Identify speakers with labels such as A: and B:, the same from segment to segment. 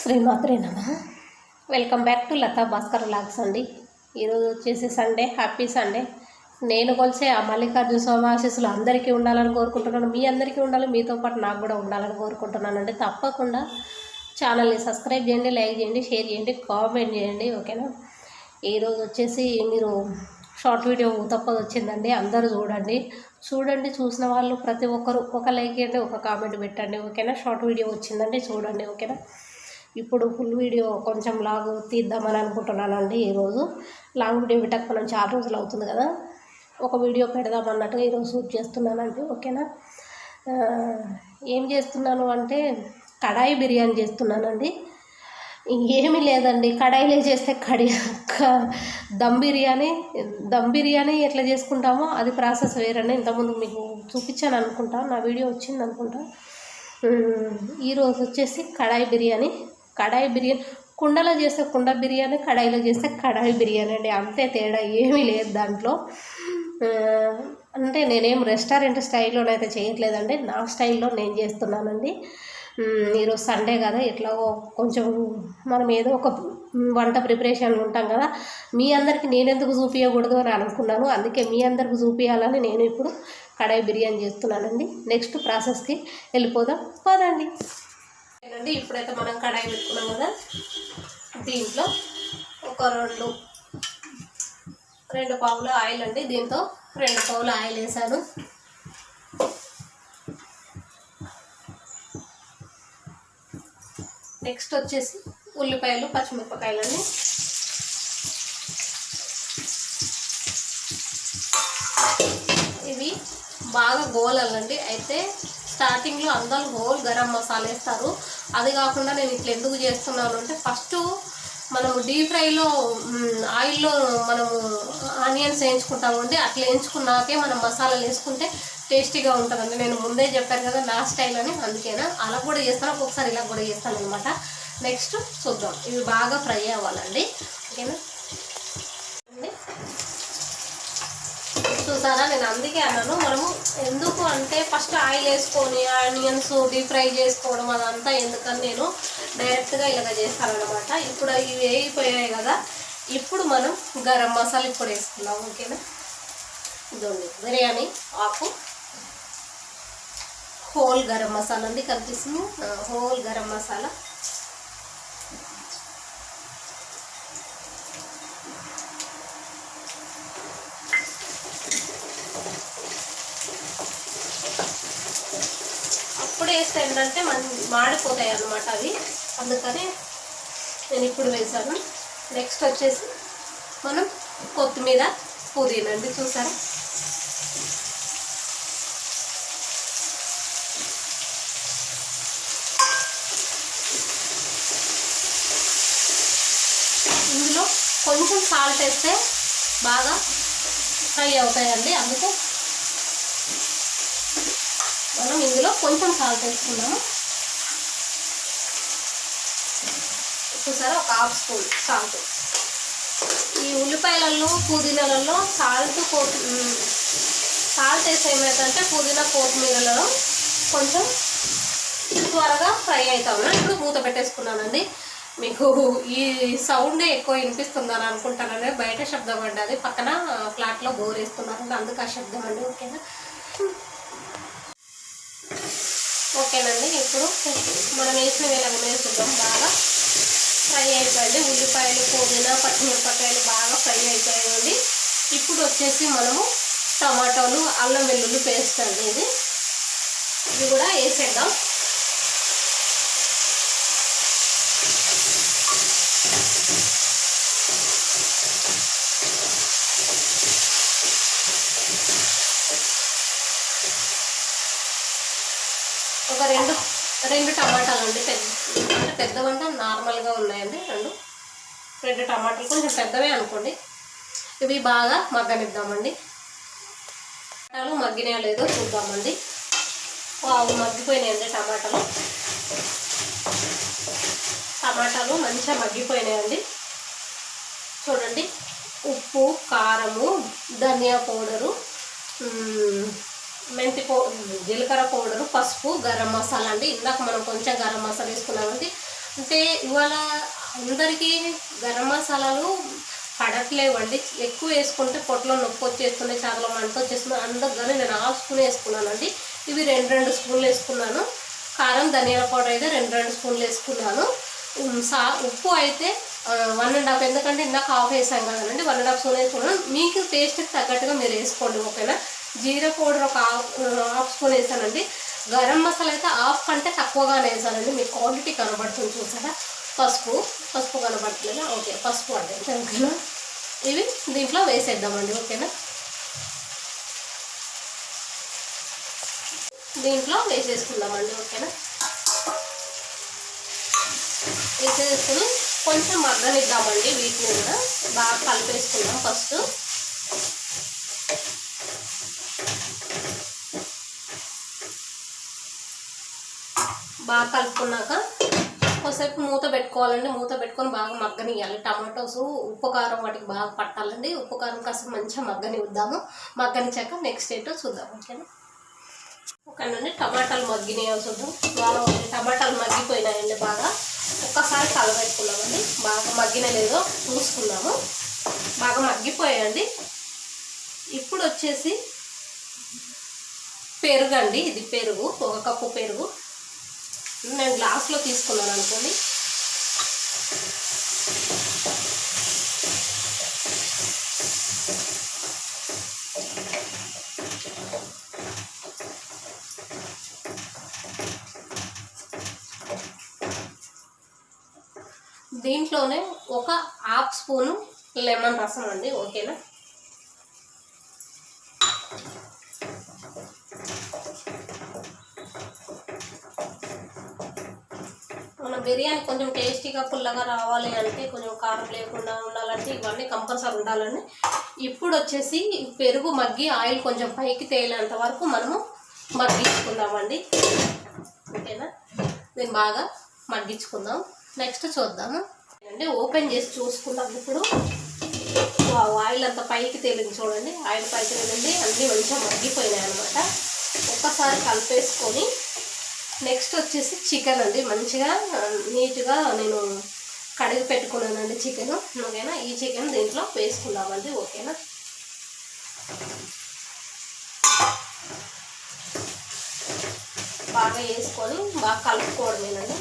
A: శ్రీమాత్రే నమ. Welcome back to Latha Bhaskar logs అండి. ఈరోజు వచ్చేసి సండే హ్యాపీ సండే నేను కొలిసే ఆ మల్లికార్జున స్వామి ఆశీస్సులు అందరికీ ఉండాలని కోరుకుంటున్నాను. మీ అందరికీ ఉండాలి మీతో పాటు నాకు కూడా ఉండాలని కోరుకుంటున్నాను అండి. తప్పకుండా ఛానల్ని సబ్స్క్రైబ్ చేయండి లైక్ చేయండి షేర్ చేయండి కామెంట్ చేయండి ఓకేనా? ఈరోజు వచ్చేసి మీరు షార్ట్ వీడియో తప్పదు వచ్చిందండి. అందరూ చూడండి. చూడండి చూసిన వాళ్ళు ప్రతి ఒక్కరు ఒక లైక్ చేయండి ఒక కామెంట్ పెట్టండి ఓకేనా? షార్ట్ వీడియో వచ్చిందండి చూడండి ఓకేనా? ఇప్పుడు ఫుల్ వీడియో కొంచెం లాగ్ తీద్దామని అనుకుంటున్నానండి ఈరోజు. లాంగ్ వీడియో పెట్టక మనం చాలా రోజులు అవుతుంది కదా. ఒక వీడియో పెడదామన్నట్టుగా ఈరోజు షూట్ చేస్తున్నానండి ఓకేనా? ఏం చేస్తున్నాను అంటే కడాయి బిర్యానీ చేస్తున్నానండి. ఏమీ లేదండి కడాయిలో చేస్తే కడి దమ్ బిర్యానీ దమ్ బిర్యానీ ఎట్లా చేసుకుంటామో అది ప్రాసెస్ వేరండి. ఇంతకుముందు మీకు చూపించాను అనుకుంటా నా వీడియో వచ్చింది అనుకుంటా. ఈరోజు వచ్చేసి కడాయి బిర్యానీ. కడాయి బిర్యానీ కుండలో చేస్తే కుండ బిర్యానీ కడాయిలో చేస్తే కడాయి బిర్యానీ అండి. అంతే తేడా ఏమీ లేదు దాంట్లో. అంటే నేనేం రెస్టారెంట్ స్టైల్లోనైతే చేయట్లేదండి. నా స్టైల్లో నేను చేస్తున్నానండి. ఈరోజు సండే కదా ఎట్లాగో కొంచెం మనం ఏదో ఒక వంట ప్రిపరేషన్ ఉంటాం కదా. మీ అందరికి నేనెందుకు చూపించకూడదు అని అనుకున్నాను. అందుకే మీ అందరికి చూపించాలని నేను ఇప్పుడు కడాయి బిర్యానీ చేస్తున్నానండి. నెక్స్ట్ ప్రాసెస్కి వెళ్ళిపోదాం. పోదండి. అండి ఇప్పుడైతే మనం కడాయి పెట్టుకున్నాం కదా దీంట్లో ఒక రెండు రెండు పావులు ఆయిల్ అండి దీంతో రెండు పావులు ఆయిల్ వేసాను. నెక్స్ట్ వచ్చేసి ఉల్లిపాయలు పచ్చిమిరపకాయలు అండి ఇవి బాగా గోలాలండి అయితే స్టార్టింగ్లో అందరూ హోల్ గరం మసాలా వేస్తారు. అది కాకుండా నేను ఇట్లా ఎందుకు చేస్తున్నాను అంటే ఫస్ట్ మనము డీప్ ఫ్రైలో ఆయిల్లో మనము ఆనియన్స్ వేయించుకుంటాము అంటే అట్లా వేయించుకున్నాకే మనం మసాలాలు వేసుకుంటే టేస్టీగా ఉంటుందండి. నేను ముందే చెప్పాను కదా నా స్టైల్ అని. అందుకేనా? అలా కూడా చేస్తాను. ఒక్కొక్కసారి ఇలా కూడా చేస్తాను అనమాట నెక్స్ట్ చూద్దాం. ఇవి బాగా ఫ్రై అవ్వాలండి. ఓకేనా అండి చూసారా? నేను అందుకే అన్నాను మనము ఎందుకు అంటే ఫస్ట్ ఆయిల్ వేసుకొని ఆనియన్స్ డీప్ ఫ్రై చేసుకోవడం అదంతా ఎందుకని నేను డైరెక్ట్గా ఇలాగ చేస్తానమాట ఇప్పుడు ఇవి వేయిపోయాయి కదా ఇప్పుడు మనం గరం మసాలా ఇప్పుడు వేసుకుందాం ఓకేనా? ఇదండి బిర్యానీ ఆకు. హోల్ గరం మసాలా అండి కనిపిస్తుంది. హోల్ గరం మసాలా. టేస్ట్ ఏంటంటే మన మాడిపోతాయి అన్నమాట అవి. అందుకని నేను ఇప్పుడు వేసాను నెక్స్ట్ వచ్చేసి మనం కొత్తిమీర పుదీనా అండి చూసారా? ఇందులో కొంచెం సాల్ట్ వేస్తే బాగా ఫ్రై అవుతాయండి. అందుకే మనం ఇందులో కొంచెం సాల్ట్ వేసుకున్నాము చూసారా? ఒక హాఫ్ స్పూన్ సాల్ట్ ఈ ఉల్లిపాయలలో పుదీనాలలో సాల్ట్ కోట్ సాల్ట్ వేస్తే ఏమవుతుందంటే పుదీనా కొత్తిమీరలలో కొంచెం త్వరగా ఫ్రై అవుతాము. ఇప్పుడు మూత పెట్టేసుకున్నానండి. మీకు ఈ సౌండే ఎక్కువ వినిపిస్తుందని అనుకుంటానండి. బయట శబ్దం అండి అది. పక్కన ఫ్లాట్లో బోర్ వేస్తున్నారండి అందుకు ఆ శబ్దం అండి. ఓకేనా? ఓకేనండి. ఇప్పుడు మనం వేసిన వేళ వేసుకుందాం. బాగా ఫ్రై అయిపోయింది. ఉల్లిపాయలు పుదీనా పచ్చిమిరపకాయలు బాగా ఫ్రై అయిపోయాయండి. ఇప్పుడు వచ్చేసి మనము టమాటోలు అల్లం వెల్లుల్లి పేస్ట్ అండి ఇది. ఇది కూడా వేసేద్దాం. ఒక రెండు రెండు టమాటాలు అండి పెద్ద అంటే పెద్దవంటే నార్మల్గా ఉన్నాయండి రెండు. రెండు టమాటాలు కొంచెం పెద్దవే అనుకోండి. ఇవి బాగా మగ్గనిద్దామండి. టమాటాలు మగ్గినాయో లేదో చూద్దామండి. వావు మగ్గిపోయినాయండి టమాటాలు. టమాటాలు మంచిగా మగ్గిపోయినాయండి. చూడండి. ఉప్పు కారము ధనియా పౌడరు మెంతి పౌ జీలకర్ర పౌడరు పసుపు గరం మసాలా అండి. ఇందాక మనం కొంచెం గరం మసాలా వేసుకున్నామండి అంటే ఇవాళ అందరికీ గరం మసాలాలు పడట్లేవండి. ఎక్కువ వేసుకుంటే పొట్టలో నొప్పి వచ్చేస్తున్నాయి చాలా మంట వచ్చేస్తున్నాయి అందుకని నేను హాఫ్ స్పూన్ వేసుకున్నానండి. ఇవి రెండు రెండు స్పూన్లు వేసుకున్నాను. కారం ధనియాల పౌడర్ అయితే రెండు రెండు స్పూన్లు వేసుకున్నాను. సా ఉప్పు అయితే వన్ అండ్ హాఫ్. ఎందుకంటే ఇందాక హాఫ్ వేసాం కదండి. వన్ అండ్ హాఫ్ స్పూన్ వేసుకున్నాను. మీకు టేస్ట్కి తగ్గట్టుగా మీరు వేసుకోండి ఓకేనా? జీరా పౌడర్ ఒక హాఫ్ స్పూన్ వేసానండి. గరం మసాలా అయితే హాఫ్ కంటే తక్కువగానే వేసానండి. మీకు క్వాంటిటీ కనబడుతుంది చూసారా? పసుపు పసుపు కనబడట్లేదా ఓకే పసుపు అంటే ఓకేనా ఇవి దీంట్లో వేసేద్దామండి ఓకేనా? దీంట్లో వేసేసుకుందామండి ఓకేనా? వేసేసుకుని కొంచెం మగ్గనిద్దామండి వీటిని కూడా. బాగా కలిపేసుకుందాం ఫస్ట్. బాగా కలుపుకున్నాక కొద్దిసేపు మూత పెట్టుకోవాలండి. మూత పెట్టుకొని బాగా మగ్గనియాలి టమాటోస్ ఉప్పు కారం వాటికి బాగా పట్టాలండి. ఉప్పు కారం కాస్త మంచిగా మగ్గని వద్దాము మగ్గనిచ్చాక నెక్స్ట్ ఏంటో చూద్దాం. ఓకేనా? ఓకేనండి టమాటాలు మగ్గినాయో చూద్దాం. బాగా టమాటాలు మగ్గిపోయినాయండి బాగా. ఒక్కసారి కలబెట్టుకున్నామండి. బాగా మగ్గిన లేదో చూసుకున్నాము. బాగా మగ్గిపోయాయండి. ఇప్పుడు వచ్చేసి పెరుగు అండి ఇది పెరుగు ఒక కప్పు పెరుగు. నేను గ్లాస్లో తీసుకున్నాను అనుకోండి. దీంట్లోనే ఒక హాఫ్ స్పూను లెమన్ రసం అండి ఓకేనా? మన బిర్యానీ కొంచెం టేస్టీగా పుల్లగా రావాలి అంటే కొంచెం కారం లేకుండా ఉండాలంటే ఇవన్నీ కంపల్సరీ ఉండాలని ఇప్పుడు వచ్చేసి పెరుగు మగ్గి ఆయిల్ కొంచెం పైకి తేలేంత వరకు మనము మగ్గించుకుందామండి. ఓకేనా? దీన్ని బాగా మగ్గించుకుందాం. నెక్స్ట్ చూద్దాము అంటే ఓపెన్ చేసి చూసుకున్నాం ఇప్పుడు. వావ్, ఆయిల్ అంతా పైకి తేలింది చూడండి. ఆయిల్ పైకి తేలింది అన్నీ మంచిగా మగ్గిపోయినాయి అనమాట ఒక్కసారి కలిపేసుకొని నెక్స్ట్ వచ్చేసి చికెన్ అండి. మంచిగా నీట్గా నేను కడిగి పెట్టుకున్నానండి చికెన్. ఓకేనా? ఈ చికెన్ దీంట్లో వేసుకుందామండి ఓకేనా? బాగా వేసుకొని బాగా కలుపుకోవడమేనండి.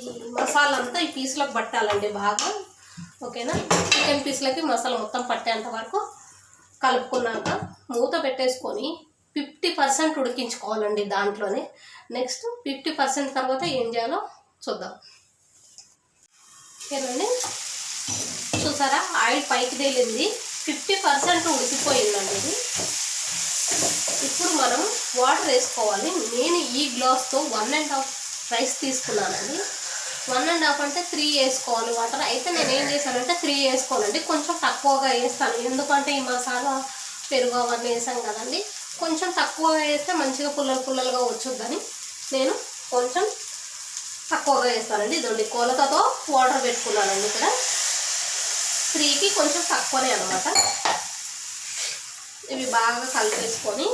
A: ఈ మసాలా అంతా ఈ పీసులకు పట్టాలండి బాగా. ఓకేనా? చికెన్ పీస్లకి మసాలా మొత్తం పట్టేంత వరకు కలుపుకున్నాక మూత పెట్టేసుకొని ఫిఫ్టీ పర్సెంట్ ఉడికించుకోవాలండి దాంట్లోనే. నెక్స్ట్ ఫిఫ్టీ పర్సెంట్ తర్వాత ఏం చేయాలో చూద్దాం. ఓకేనండి చూసారా? ఆయిల్ పైకి తేలింది. ఫిఫ్టీ పర్సెంట్ ఉడికిపోయిందండి ఇది. ఇప్పుడు మనం వాటర్ వేసుకోవాలి. నేను ఈ గ్లాస్తో వన్ అండ్ హాఫ్ రైస్ తీసుకున్నానండి. వన్ అండ్ హాఫ్ అంటే త్రీ వేసుకోవాలి. వాటర్ అయితే నేను ఏం చేశానంటే త్రీ వేసుకోవాలండి కొంచెం తక్కువగా వేస్తాను. ఎందుకంటే ఈ మసాలా పెరుగు అవన్నీ వేసాం కదండి. కొంచెం తక్కువగా వేస్తే మంచిగా పుల్లలు పుల్లలుగా వచ్చుద్దని నేను కొంచెం తక్కువగా వేస్తానండి. ఇదండి కొలతతో వాటర్ పెట్టుకున్నానండి ఇక్కడ. త్రీకి కొంచెం తక్కువనే అనమాట ఇవి బాగా కలిపేసుకొని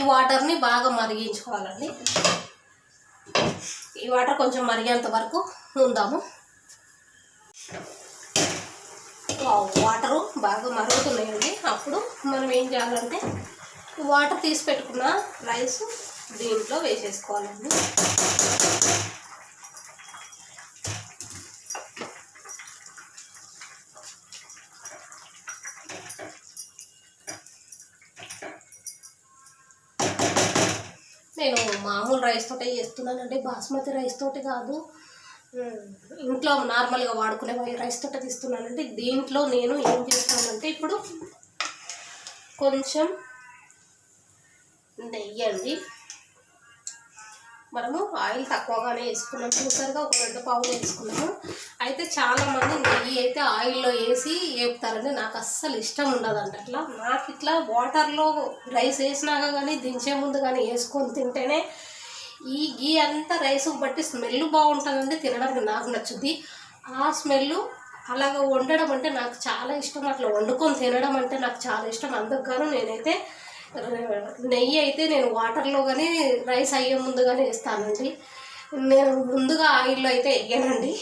A: ఈ వాటర్ని బాగా మరిగించుకోవాలండి. ఈ వాటర్ కొంచెం మరిగేంత వరకు ఉందాము. వాటరు బాగా మరుగుతున్నాయండి. అప్పుడు మనం ఏం చేయాలంటే వాటర్ తీసి పెట్టుకున్న రైస్ దీంట్లో వేసేసుకోవాలండి నేను మామూలు రైస్ తోటే చేస్తున్నానండి. బాస్మతి రైస్ తోటి కాదు. ఇంట్లో నార్మల్గా వాడుకునే రైస్ తోటే తీస్తున్నానండి. దీంట్లో నేను ఏం చేస్తానంటే ఇప్పుడు కొంచెం నెయ్యి అండి. మనము ఆయిల్ తక్కువగానే వేసుకున్నాం. చూసారుగా ఒక రెండు పావులు వేసుకున్నాము. అయితే చాలామంది నెయ్యి అయితే ఆయిల్లో వేసి వేపుతారండి. నాకు అస్సలు ఇష్టం ఉండదండి అట్లా. నాకు ఇట్లా వాటర్లో రైస్ వేసినాక కానీ దించే ముందు కానీ వేసుకొని తింటేనే ఈ గీ అంతా రైస్ బట్టి స్మెల్ బాగుంటుందండి తినడానికి నాకు నచ్చుద్ది. ఆ స్మెల్ అలాగ వండడం అంటే నాకు చాలా ఇష్టం. అట్లా వండుకొని తినడం అంటే నాకు చాలా ఇష్టం. అందుకు నేనైతే నెయ్యి అయితే నేను వాటర్లో కానీ రైస్ అయ్యే ముందుగానే వేస్తానండి. నేను ముందుగా ఆయిల్లో అయితే వేయనండి.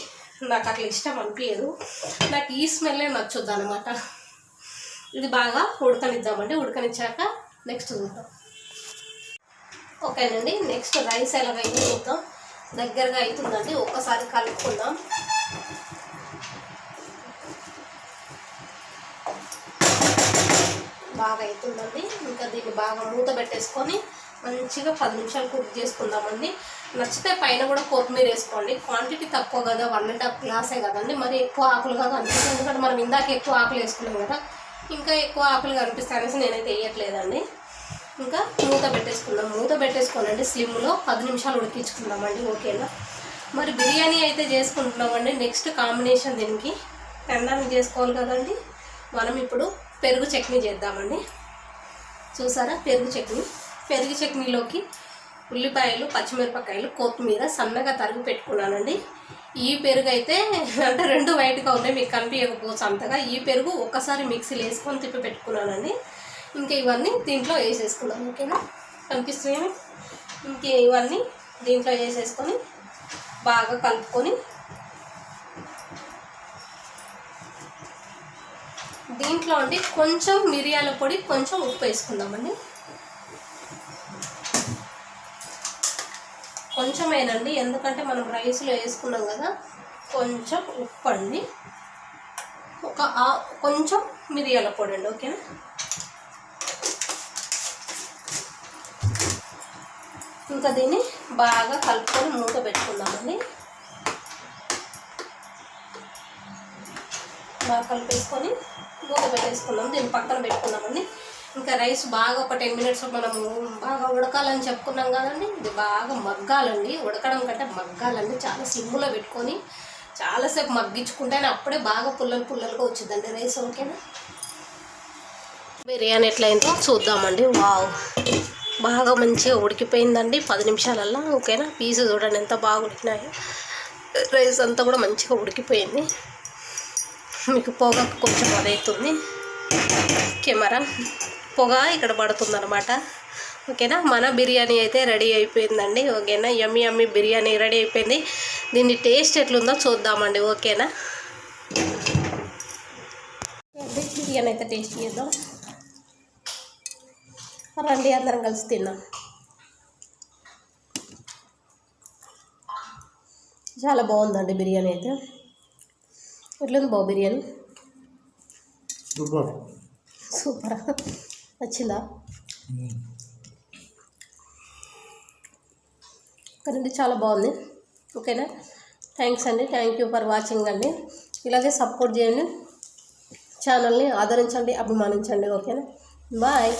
A: నాకు అట్లా ఇష్టం అనిపించదు నాకు ఈ స్మెల్లే నచ్చుద్ది అనమాట ఇది బాగా ఉడకనిద్దామండి. ఉడకనిచ్చాక నెక్స్ట్ చూద్దాం. ఓకేనండి నెక్స్ట్ రైస్ ఎలాగైతే చూద్దాం. దగ్గరగా అవుతుందండి ఒక్కసారి కలుపుకుందాం. బాగా అవుతుందండి ఇంకా దీన్ని బాగా మూత పెట్టేసుకొని మంచిగా పది నిమిషాలు కుక్ చేసుకుందామండి. నచ్చితే పైన కూడా కొత్తిమీర వేసుకోండి. క్వాంటిటీ తక్కువ కదా వన్ అండ్ హాఫ్ గ్లాసే కదండి మరి ఎక్కువ ఆకులు కాదు అనిపిస్తుంది ఎందుకంటే మనం ఇందాక ఎక్కువ ఆకులు వేసుకున్నాం కదా. ఇంకా ఎక్కువ ఆకులు కనిపిస్తాయి అనేసి నేనైతే వేయట్లేదండి. ఇంకా మూత పెట్టేసుకుందాం. మూత పెట్టేసుకోనండి. స్లిమ్లో పది నిమిషాలు ఉడికించుకుందామండి. ఓకేనా? మరి బిర్యానీ అయితే చేసుకుంటున్నామండి. నెక్స్ట్ కాంబినేషన్ దీనికి. పెండానికి చేసుకోవాలి కదండి. మనం ఇప్పుడు పెరుగు చట్నీ చేద్దామండి. చూసారా? పెరుగు చట్నీ. పెరుగు చట్నీలోకి ఉల్లిపాయలు పచ్చిమిరపకాయలు కొత్తిమీర సన్నగా తరిగి పెట్టుకున్నానండి. ఈ పెరుగు అయితే అంటే రెండు వైట్గా ఉన్నాయి. మీకు కనిపించకపోవచ్చు అంతగా. ఈ పెరుగు ఒక్కసారి మిక్సీలో వేసుకొని తిప్పి పెట్టుకున్నానండి. ఇంకా ఇవన్నీ దీంట్లో వేసేసుకుందాం ఓకేనా? కనిపిస్తున్నాయి? ఇంకా ఇవన్నీ దీంట్లో వేసేసుకొని బాగా కలుపుకొని దీంట్లో అండి కొంచెం మిరియాల పొడి కొంచెం ఉప్పు వేసుకుందామండి. కొంచెమేనండి ఎందుకంటే మనం రైస్లో వేసుకున్నాం కదా కొంచెం ఉప్పు అండి. ఒక కొంచెం మిరియాల పొడి అండి ఓకేనా? ఇంకా దీన్ని బాగా కలుపుకొని మూత పెట్టుకుందామండి. బాగా కలిపేసుకొని మూత పెట్టేసుకుందాం. దీన్ని పక్కన పెట్టుకుందామండి. ఇంకా రైస్ బాగా ఒక టెన్ మినిట్స్ మనము బాగా ఉడకాలని చెప్పుకున్నాం కదండి. ఇది బాగా మగ్గాలండి. ఉడకడం కంటే మగ్గాలండి. చాలా సిమ్ములో పెట్టుకొని చాలాసేపు మగ్గించుకుంటేనే అప్పుడే బాగా పుల్లలు పుల్లలుగా వచ్చిందండి రైస్. ఓకేనా? బిర్యానీ ఎట్లయిందో చూద్దామండి. వావ్! బాగా మంచిగా ఉడికిపోయిందండి. పది నిమిషాలల్లో ఓకేనా? పీసు చూడండి ఎంత బాగా ఉడికినాయో. రైస్ అంతా కూడా మంచిగా ఉడికిపోయింది. మీకు పొగ కొంచెం అదవుతుంది కెమెరా పొగ ఇక్కడ పడుతుంది అనమాట ఓకేనా? మన బిర్యానీ అయితే రెడీ అయిపోయిందండి. ఓకేనా? యమ్మి యమ్మి బిర్యానీ రెడీ అయిపోయింది. దీని టేస్ట్ ఎట్లుందో చూద్దామండి. ఓకేనా? బిర్యానీ అయితే టేస్ట్ చేద్దాం. రండి అందరం కలిసి తిన్నాం. చాలా బాగుందండి బిర్యానీ అయితే. ఎట్లుంది బాబు బిర్యానీ?
B: సూపర్.
A: సూపర్. నచ్చిందా? కదండి చాలా బాగుంది. ఓకేనా? థ్యాంక్స్ అండి థ్యాంక్ యూ ఫర్ వాచింగ్ అండి. ఇలాగే సపోర్ట్ చేయండి. ఛానల్ని ఆదరించండి అభిమానించండి ఓకేనా? బాయ్.